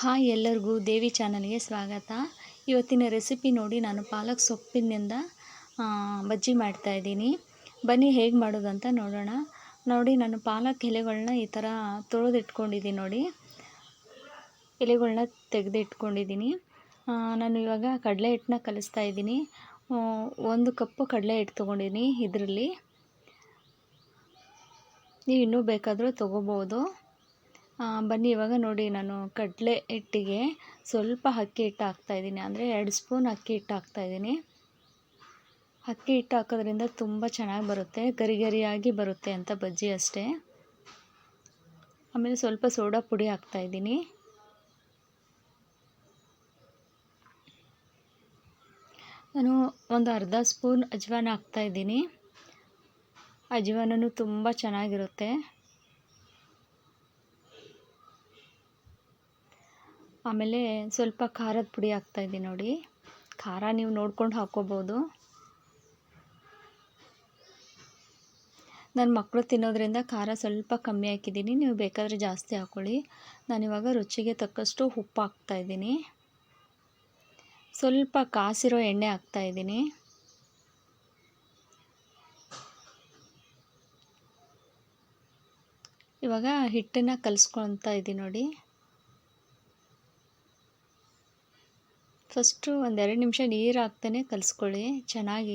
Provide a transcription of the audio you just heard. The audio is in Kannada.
ಹಾಯ್ ಎಲ್ಲರಿಗೂ ದೇವಿ ಚಾನಲ್ಗೆ ಸ್ವಾಗತ. ಇವತ್ತಿನ ರೆಸಿಪಿ ನೋಡಿ ನಾನು ಪಾಲಕ್ ಸೊಪ್ಪಿನಿಂದ ಬಜ್ಜಿ ಮಾಡ್ತಾಯಿದ್ದೀನಿ ಬನ್ನಿ ಹೇಗೆ ಮಾಡೋದು ಅಂತ ನೋಡೋಣ. ನೋಡಿ ನಾನು ಪಾಲಕ್ ಎಲೆಗಳನ್ನ ಈ ಥರ ತೊಳೆದಿಟ್ಕೊಂಡಿದ್ದೀನಿ ನೋಡಿ. ಎಲೆಗಳನ್ನ ತೆಗೆದಿಟ್ಕೊಂಡಿದ್ದೀನಿ. ನಾನು ಇವಾಗ ಕಡಲೆ ಹಿಟ್ಟನ್ನ ಕಲಿಸ್ತಾ ಇದ್ದೀನಿ. ಒಂದು ಕಪ್ಪು ಕಡಲೆ ಹಿಟ್ಟು ತೊಗೊಂಡಿದ್ದೀನಿ ಇದರಲ್ಲಿ. ನೀವು ಇನ್ನೂ ಬೇಕಾದರೂ ತೊಗೋಬೋದು. ಬನ್ನಿ, ಇವಾಗ ನೋಡಿ ನಾನು ಕಡಲೆ ಹಿಟ್ಟಿಗೆ ಸ್ವಲ್ಪ ಅಕ್ಕಿ ಹಿಟ್ಟು ಹಾಕ್ತಾಯಿದ್ದೀನಿ ಅಂದರೆ ಎರಡು ಸ್ಪೂನ್ ಅಕ್ಕಿ ಹಿಟ್ಟು ಹಾಕ್ತಾಯಿದ್ದೀನಿ ಅಕ್ಕಿ ಹಿಟ್ಟು ಹಾಕೋದ್ರಿಂದ ತುಂಬ ಚೆನ್ನಾಗಿ ಬರುತ್ತೆ ಗರಿ ಗರಿಯಾಗಿ ಬರುತ್ತೆ ಅಂತ ಬಜ್ಜಿ ಅಷ್ಟೇ. ಆಮೇಲೆ ಸ್ವಲ್ಪ ಸೋಡಾ ಪುಡಿ ಹಾಕ್ತಾಯಿದ್ದೀನಿ ನಾನು ಒಂದು ಅರ್ಧ ಸ್ಪೂನ್ ಅಜ್ವಾನ ಹಾಕ್ತಾಯಿದ್ದೀನಿ ಅಜ್ವಾನೂ ತುಂಬ ಚೆನ್ನಾಗಿರುತ್ತೆ. ಆಮೇಲೆ ಸ್ವಲ್ಪ ಖಾರದ ಪುಡಿ ಹಾಕ್ತಾಯಿದ್ದೀನಿ ನೋಡಿ. ಖಾರ ನೀವು ನೋಡ್ಕೊಂಡು ಹಾಕ್ಕೋಬೋದು. ನನ್ನ ಮಕ್ಕಳು ತಿನ್ನೋದ್ರಿಂದ ಖಾರ ಸ್ವಲ್ಪ ಕಮ್ಮಿ ಹಾಕಿದ್ದೀನಿ. ನೀವು ಬೇಕಾದರೆ ಜಾಸ್ತಿ ಹಾಕ್ಕೊಳ್ಳಿ ನಾನಿವಾಗ ರುಚಿಗೆ ತಕ್ಕಷ್ಟು ಉಪ್ಪು ಹಾಕ್ತಾಯಿದ್ದೀನಿ ಸ್ವಲ್ಪ ಕಾಸಿರೋ ಎಣ್ಣೆ ಹಾಕ್ತಾಯಿದ್ದೀನಿ ಇವಾಗ ಹಿಟ್ಟನ್ನು ಕಲಿಸ್ಕೊಳ್ತಾ ಇದ್ದೀನಿ ನೋಡಿ. ಫಸ್ಟು ಒಂದೆರಡು ನಿಮಿಷ ನೀರು ಹಾಕ್ತಾನೆ ಕಲಿಸ್ಕೊಳ್ಳಿ. ಚೆನ್ನಾಗಿ